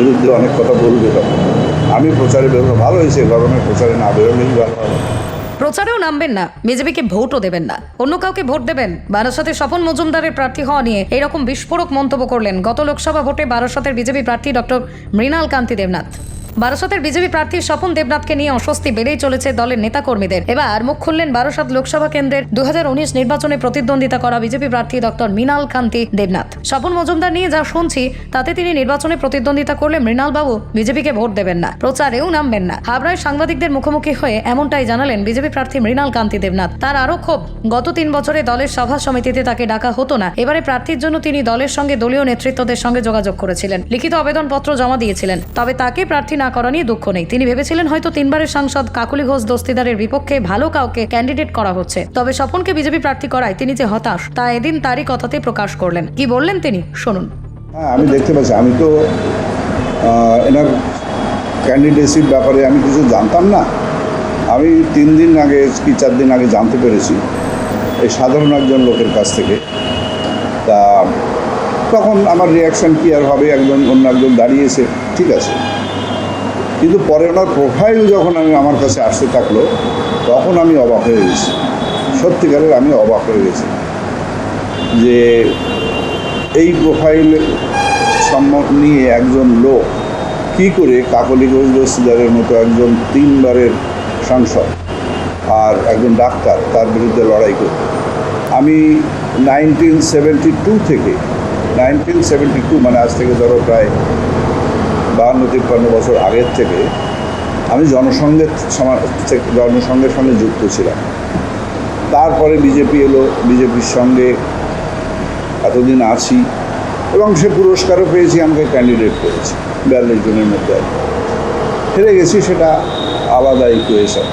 বিরুদ্ধে অনেক কথা বলবে আমি প্রচারে বেরোনো ভালো হয়েছে গরমের প্রচারে না বেরোলেই ভালো হবে। প্রচারেও নামবেন না, বিজেপিকে ভোটও দেবেন না। অন্য কাউকে ভোট দেবেন? বারাসাতে স্বপন মজুমদারের প্রার্থী হওয়া নিয়ে এরকম বিস্ফোরক মন্তব্য করলেন গত লোকসভা ভোটে বারাসাতের বিজেপি প্রার্থী ডক্টর মৃণাল কান্তি দেবনাথ। বারাসতের বিজেপি প্রার্থী স্বপন দেবনাথকে নিয়ে অস্বস্তি বেড়েই চলেছে দলের নেতাকর্মীদের। এবার মুখ খুললেন বারাসাত লোকসভা কেন্দ্রের দু নির্বাচনে প্রতিদ্বন্দ্বিতা করা বিজেপি প্রার্থী ডক্টর মৃণাল কান্তি দেবনাথ। স্বপন মজুমদার নিয়ে যা শুনছি, তাতে তিনি নির্বাচনে প্রতিদ্বন্দ্বিতা করলে মৃণাল বাবু বিজেপিকে ভোট দেবেন না। প্রচারেও নামবেন না। হাবড়ায় সাংবাদিকদের মুখোমুখি হয়ে এমনটাই জানালেন বিজেপি প্রার্থী মৃণাল কান্তি দেবনাথ। তার আরও ক্ষোভ, গত তিন বছরে দলের সভা সমিতিতে তাকে ডাকা হতো না। এবারে প্রার্থীর জন্য তিনি দলের সঙ্গে দলীয় নেতৃত্বদের সঙ্গে যোগাযোগ করেছিলেন। লিখিত আবেদনপত্র জমা দিয়েছিলেন। তবে তাকে প্রার্থী না করা নিয়ে দুঃখ নেই। তিনি ভেবেছিলেন হয়তো তিনবারের সাংসদ কাকুলি ঘোষ দস্তিদারের বিপক্ষে ভালো কাউকে ক্যান্ডিডেট করা হচ্ছে। তবে স্বপনকে বিজেপি প্রার্থী করায় তিনি যে হতাশ, তা এদিন তারই কথাতে প্রকাশ করলেন। কি বললেন তিনি? শুনুন। হ্যাঁ আমি দেখতে পাচ্ছি। আমি তো এনার ক্যান্ডিডেসির ব্যাপারে আমি কিছু জানতাম না। আমি তিন দিন আগে, কি চার দিন আগে জানতে পেরেছি। এই সাধারণ একজন লোকের কাছ থেকে। তা, তখন আমার রিয়াকশান কি আর হবে? একজন, অন্য একজন দাঁড়িয়েছে। ঠিক আছে। কিন্তু পরে ওনার প্রোফাইল যখন আমি আমার কাছে আসতে থাকল, তখন আমি অবাক হয়ে গেছি। সত্যিকারের আমি অবাক হয়ে গেছি যে এই প্রোফাইল নিয়ে একজন লোক কি করে কাকলি ঘোষ দস্তিদারের মতো একজন তিনবারের সাংসদ আর একজন ডাক্তার তার বিরুদ্ধে লড়াই করে। আমি নাইনটিন সেভেন্টি টু থেকে নাইনটিন সেভেন্টি টু মানে আজ থেকে ধরো প্রায় বাহান্ন, তিপ্পান্ন বছর আগের থেকে আমি জনসংঘের জনসংঘের সঙ্গে যুক্ত ছিলাম। তারপরে বিজেপি এলো, বিজেপির সঙ্গে এতদিন আছি এবং সে পুরস্কারও পেয়েছি, আমাকে ক্যান্ডিডেট করেছি, বিয়াল্লিশ জনের মধ্যে হেরে গেছি, সেটা আলাদা ইকুয়েশন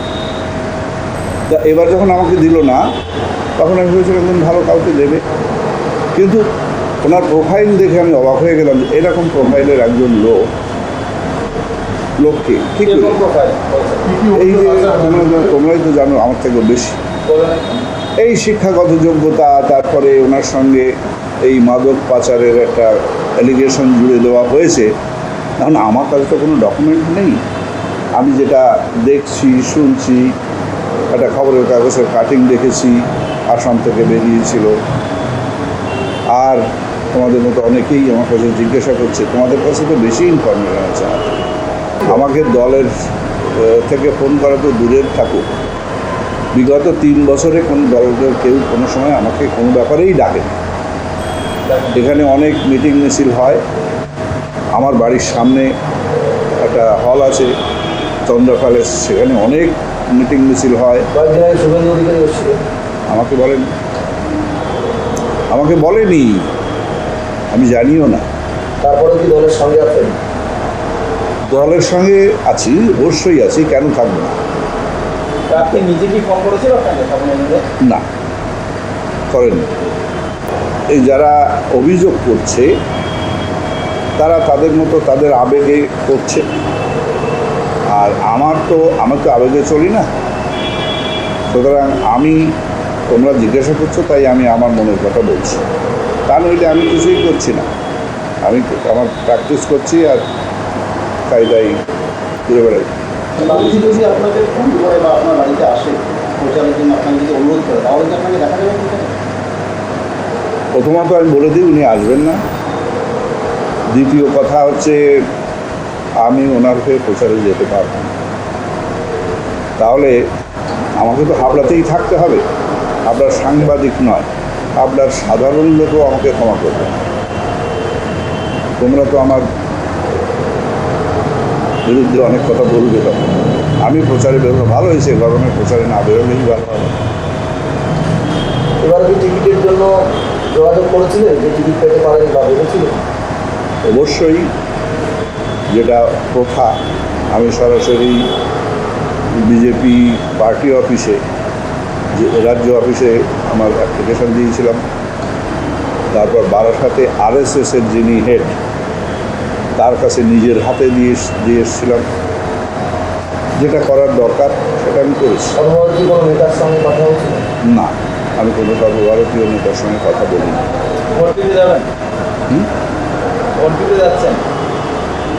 তা এবার যখন আমাকে দিল না, তখন আমি ভেবেছিলাম একজন ভালো কাউকে দেবে? কিন্তু ওনার প্রোফাইল দেখে আমি অবাক হয়ে গেলাম যে এরকম প্রোফাইলের একজন লোক লোককে ঠিক এই যে তোমরা তোমরাই তো জানো আমার থেকে বেশি। এই শিক্ষাগত যোগ্যতা তারপরে ওনার সঙ্গে এই মাদক পাচারের একটা অ্যালিগেশন জুড়ে দেওয়া হয়েছে। এখন আমার কাছে তো কোনো ডকুমেন্ট নেই। আমি যেটা দেখছি শুনছি একটা খবরের কাগজের কাটিং দেখেছি আসাম থেকে বেরিয়েছিল। আর তোমাদের মতো অনেকেই আমার কাছে জিজ্ঞাসা করছে তোমাদের কাছে তো বেশি ইনফরমেশন আছে। আমাকে দলের থেকে ফোন করা তো দূরের থাকুক বিগত তিন বছরে কোনো দলের কেউ কোনো সময় আমাকে কোনো ব্যাপারেই ডাকে এখানে অনেক মিটিং মিছিল হয়। আমার বাড়ির সামনে একটা হল আছে চন্দ্র প্যালেস সেখানে অনেক মিটিং মিছিল হয়। আমাকে বলেন, আমাকে বলেনি। আমি জানিও না। তারপরে কি দলের সঙ্গে আছেন? দলের সঙ্গে আছি অবশ্যই আছি কেন থাকব না? আপনি নিজে কি ফোন করেছিল আপনাকে না করেন এই যারা অভিযোগ করছে তারা তাদের মতো তাদের আবেগে করছে। আর আমার তো আমার তো আবেগে চলি না। সুতরাং আমি তোমরা জিজ্ঞাসা করছ তাই আমি আমার মনের কথা বলছি। তা নইলে আমি কিছুই করছি না। আমি আমার প্র্যাকটিস করছি আর তাই ঘুরে বেড়াই। বাবুজি ফোন করে বা আপনার বাড়িতে আসে প্রচারের জন্য আপনাকে যদি অনুরোধ করে তাহলে কি আপনাকে দেখা যাবে প্রথমত আমি বলে দিই উনি আসবেন না। দ্বিতীয় কথা হচ্ছে আমি ওনার হয়ে প্রচারে যেতে পারব তাহলে আমাকে তো হাবড়াতেই থাকতে হবে। আপনার সাংবাদিক নয় আপনার সাধারণ লোকও আমাকে ক্ষমা করবে। তোমরা তো আমার বিরুদ্ধে অনেক কথা বলবে তখন। আমি প্রচারে বেরোনো ভালো হয়েছে গরমের প্রচারে না বেরোলেই ভালো হবে। এবার কি টিকিটের জন্য যোগাযোগ করেছিলেন যে টিকিট পেতে পারেন বা ভেবেছিলেন? অবশ্যই যেটা প্রথা আমি সরাসরি বিজেপি পার্টি অফিসে যে রাজ্য অফিসে আমার অ্যাপ্লিকেশন দিয়েছিলাম। তারপর বারাসাতে আরএসএসের যিনি হেড তার কাছে নিজের হাতে দিয়ে দিয়ে এসেছিলাম। যেটা করার দরকার সেটা আমি করেছি। না আমি কোনো সর্বভারতীয় নেতার সঙ্গে কথা ভোট হুম?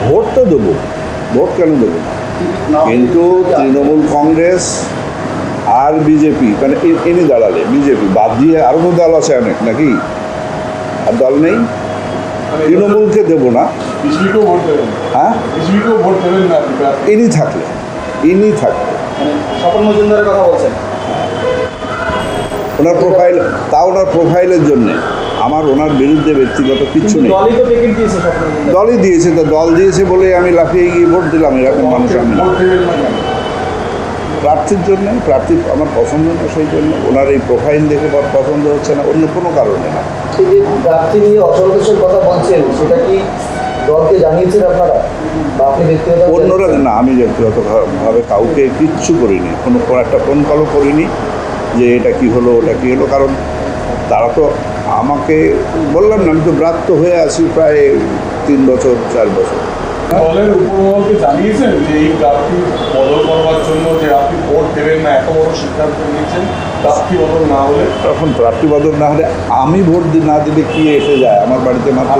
ভোট তো দেবো। ভোট কেন দেবো? না না কিন্তু তৃণমূল কংগ্রেস আর বিজেপি মানে এনে দাঁড়ালে বিজেপি বাদ দিয়ে আরও তো দল আছে অনেক নাকি? আর দল নেই? তৃণমূলকে দেবো না। হ্যাঁ। ইনি থাকলে ইনি থাকলে। মানে স্বপন মজুমদারের কথা বলছেন। ওনার প্রোফাইল তা ওনার প্রোফাইলের জন্যে। আমার ওনার বিরুদ্ধে ব্যক্তিগত কিচ্ছু নেই। দলই দিয়েছে তো দল দিয়েছে বলে আমি লাফিয়ে গিয়ে ভোট দিলাম এরকম মানুষ আমি না ভোট দেবেন না কেন? প্রার্থীর জন্য প্রার্থী আমার পছন্দ না সেই জন্য ওনার এই প্রোফাইল দেখে পছন্দ হচ্ছে না অন্য কোনো কারণে না। প্রার্থী নিয়ে অচল ঘোষের কথা বলছেন সেটা কি দলকে জানিয়েছেন আপনারা? অন্যরা না আমি ব্যক্তিগতভাবে কাউকে কিচ্ছু করিনি কোনো কোনো একটা ফোন কলও করিনি যে এটা কি হলো ওটা কি হলো কারণ তারা তো আমাকে বললাম না আমি তো ব্রাত্য হয়ে আছি প্রায় তিন বছর চার বছর। দলের উপরমহলকে জানিয়েছেন যে এই প্রার্থী বদল করবার জন্য যে আপনি ভোট দেবেন না এত বড় সিদ্ধান্ত নিয়েছেন প্রার্থী বদল না হলে? তখন প্রার্থী বদল না হলে আমি ভোট না দিলে কি এসে যায়? আমার বাড়িতে মাত্র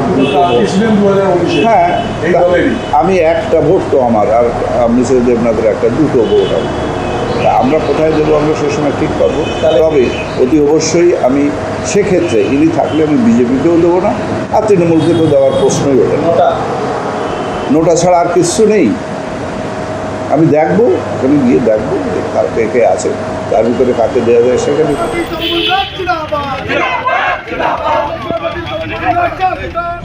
ছিলেন দু হাজার উনিশে। হ্যাঁ আমি একটা ভোট তো আমার আর মিসেস দেবনাথের একটা দুটো ভোট আমার আমরা কোথায় দেবো? আমরা সে সময় ঠিক পাবো তবে অতি অবশ্যই আমি সেক্ষেত্রে ইনি থাকলে আমি বিজেপিকেও দেবো না আর তৃণমূলকে তো দেওয়ার প্রশ্নই ওঠে না। নটা ছাড়া আর কিচ্ছু নেই। আমি দেখব ওখানে গিয়ে দেখব কার কে কে আছে। তার ভিতরে কাকে দেওয়া যায় সেখানে।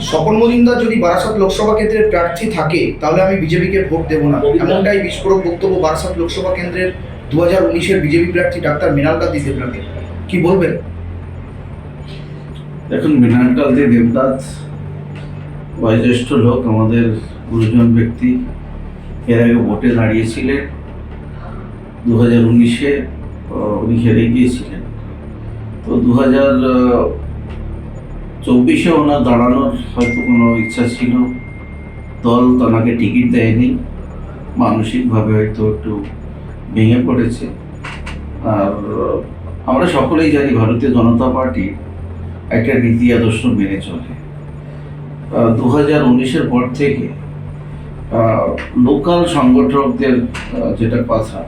স্বপন মজুমদার যদি বারাসাত লোকসভা কেন্দ্রের প্রার্থী থাকে তাহলে আমি বিজেপিকে ভোট দেবো না। এমনটাই বিস্ফোরক বক্তব্য বারাসাত লোকসভা কেন্দ্রের দু হাজার উনিশের বিজেপি প্রার্থী ডাক্তার মৃণাল কান্তি দেবনাথে কি বলবেন? দেখুন মৃণালকান্তি দেবনাথ বয়োজ্যেষ্ঠ লোক আমাদের গুরুজন ব্যক্তি এর আগে ভোটে দাঁড়িয়েছিলেন। দু হাজার উনিশে উনি হেরে গিয়েছিলেন। তো দু হাজার চব্বিশে ওনার দাঁড়ানোর হয়তো কোনো ইচ্ছা ছিল। দল তাকে টিকিট দেয়নি। মানসিকভাবে হয়তো একটু ভেঙে পড়েছে। আর আমরা সকলেই জানি ভারতীয় জনতা পার্টি একটা নীতি আদর্শ মেনে চলে। দু হাজার উনিশের পর থেকে লোকাল সংগঠকদের যেটা কথা,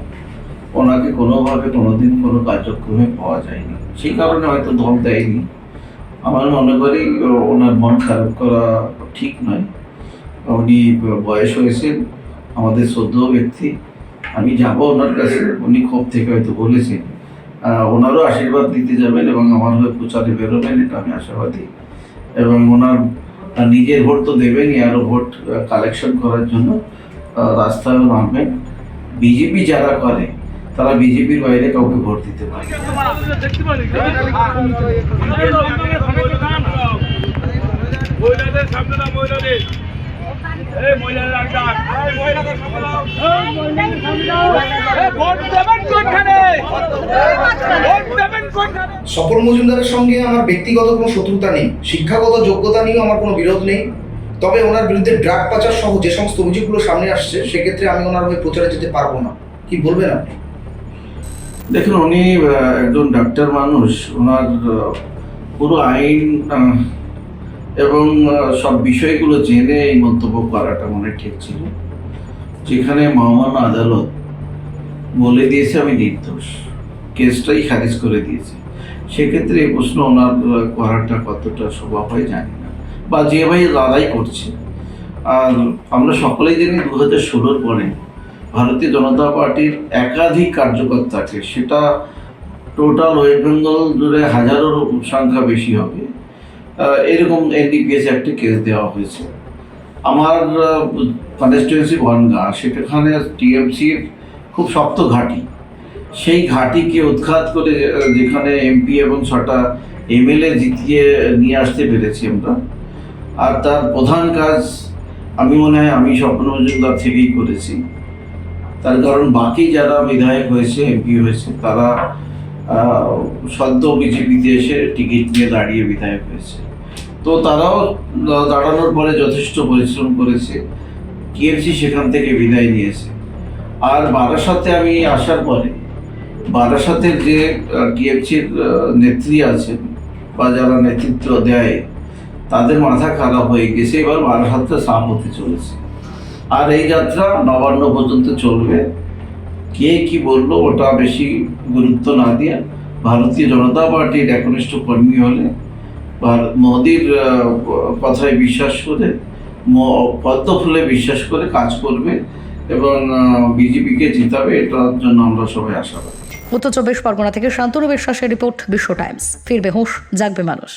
ওনাকে কোনোভাবে কোনোদিন কোনো কার্যক্রমে পাওয়া যায়নি। সেই কারণে হয়তো দল দেয়নি। আমার মনে করি ওনার মন খারাপ করা ঠিক নয়। উনি বয়স হয়েছেন, আমাদের শ্রদ্ধ ব্যক্তি। আমি যাব ওনার কাছে, উনি ক্ষোভ থেকে হয়তো বলেছেন। ওনারও আশীর্বাদ দিতে যাবেন এবং আমার হয়ে প্রচারে বেরোবেন, এটা আমি আশাবাদী। এবং ওনার নিজের ভোট তো দেবেনই আরও ভোট কালেকশন করার জন্য রাস্তায় নামবেন বিজেপি যারা করে, তারা বিজেপির বাইরে কাউকে ভোট দিতে পারে মহিলাদের সামনে না মহিলাদের। এই মহিলাদের আগে ডাক। এই মহিলাদের সামনে দাও। এই ভোট দেবেন কোনখানে? ভোট দেবেন কোনখানে? স্বপন মজুমদারের সঙ্গে আমার ব্যক্তিগত কোনো শত্রুতা নেই। শিক্ষাগত যোগ্যতা নিয়েও আমার কোনো বিরোধ নেই। তবে ওনার বিরুদ্ধে ড্রাগ পাচার সহ যে সমস্ত অভিযোগগুলো সামনে আসছে সেক্ষেত্রে আমি ওনার হয়ে প্রচারে যেতে পারব না। কি বলবেন আপনি? দেখুন উনি আহ, একজন ডাক্তার মানুষ। ওনার পুরো আইন এবং সব বিষয়গুলো জেনে এই মন্তব্য করাটা মনে ঠিক ছিল। যেখানে মহামান্য আদালত বলে দিয়েছে, আমি নির্দোষ। কেসটাই খারিজ করে দিয়েছে। সেক্ষেত্রে এই প্রশ্ন ওনার করাটা কতটা শোভা হয় জানি না। বা যে ভাই লড়াই করছে। আর আমরা সকলেই জানি দু হাজার ষোলোর পরে ভারতীয় জনতা পার্টির একাধিক কার্যকর্তা আছে সেটা টোটাল ওয়েস্ট বেঙ্গল জুড়ে হাজারো সংখ্যা বেশি হবে। এরকম এনডিপিএস একটি কেস দেওয়া হয়েছে। আমার কনস্টিটুয়েন্সি বনগা, সেখানে টিএমসির খুব শক্ত ঘাঁটি। সেই ঘাঁটিকে উৎখাত করে যেখানে এমপি এবং ছটা এমএলএ জিতিয়ে নিয়ে আসতে পেরেছি আমরা। আর তার প্রধান কাজ, আমি মনে হয়, আমি স্বপ্ন মজুমদার থেকেই করেছি। তার কারণ বাকি যারা বিধায়ক হয়েছে এমপি হয়েছে, তারা সদ্য বিজেপিতে এসে টিকিট নিয়ে দাঁড়িয়ে বিধায়ক হয়েছে। তো তারাও দাঁড়ানোর পরে যথেষ্ট পরিশ্রম করেছে। টিএমসি সেখান থেকে বিদায় নিয়েছে। আর বারাসাতে আমি আসার পরে, বারাসাতের যে টিএমসির নেত্রী আছেন বা যারা নেতৃত্ব দেয়, তাদের মাথা খারাপ হয়ে গেছে। এবার বারাসাতটা সাফ হতে চলেছে। আর এই যাত্রা নবান্ন পর্যন্ত চলবে। কে কি বলল ওটা বেশি গুরুত্ব না দিয়ে ভারতীয় জনতা পার্টির একনিষ্ঠ কর্মী হলে মোদির কথায় বিশ্বাস করে পদ্ম ফুলে বিশ্বাস করে কাজ করবে এবং বিজেপিকে জিতাবে, এটার জন্য আমরা সবাই আশাবাদী। উত্তর চব্বিশ পরগনা থেকে শান্তনু বিশ্বাসের রিপোর্ট বিশ্ব টাইমস। ফিরবে হুঁশ, জাগবে মানুষ।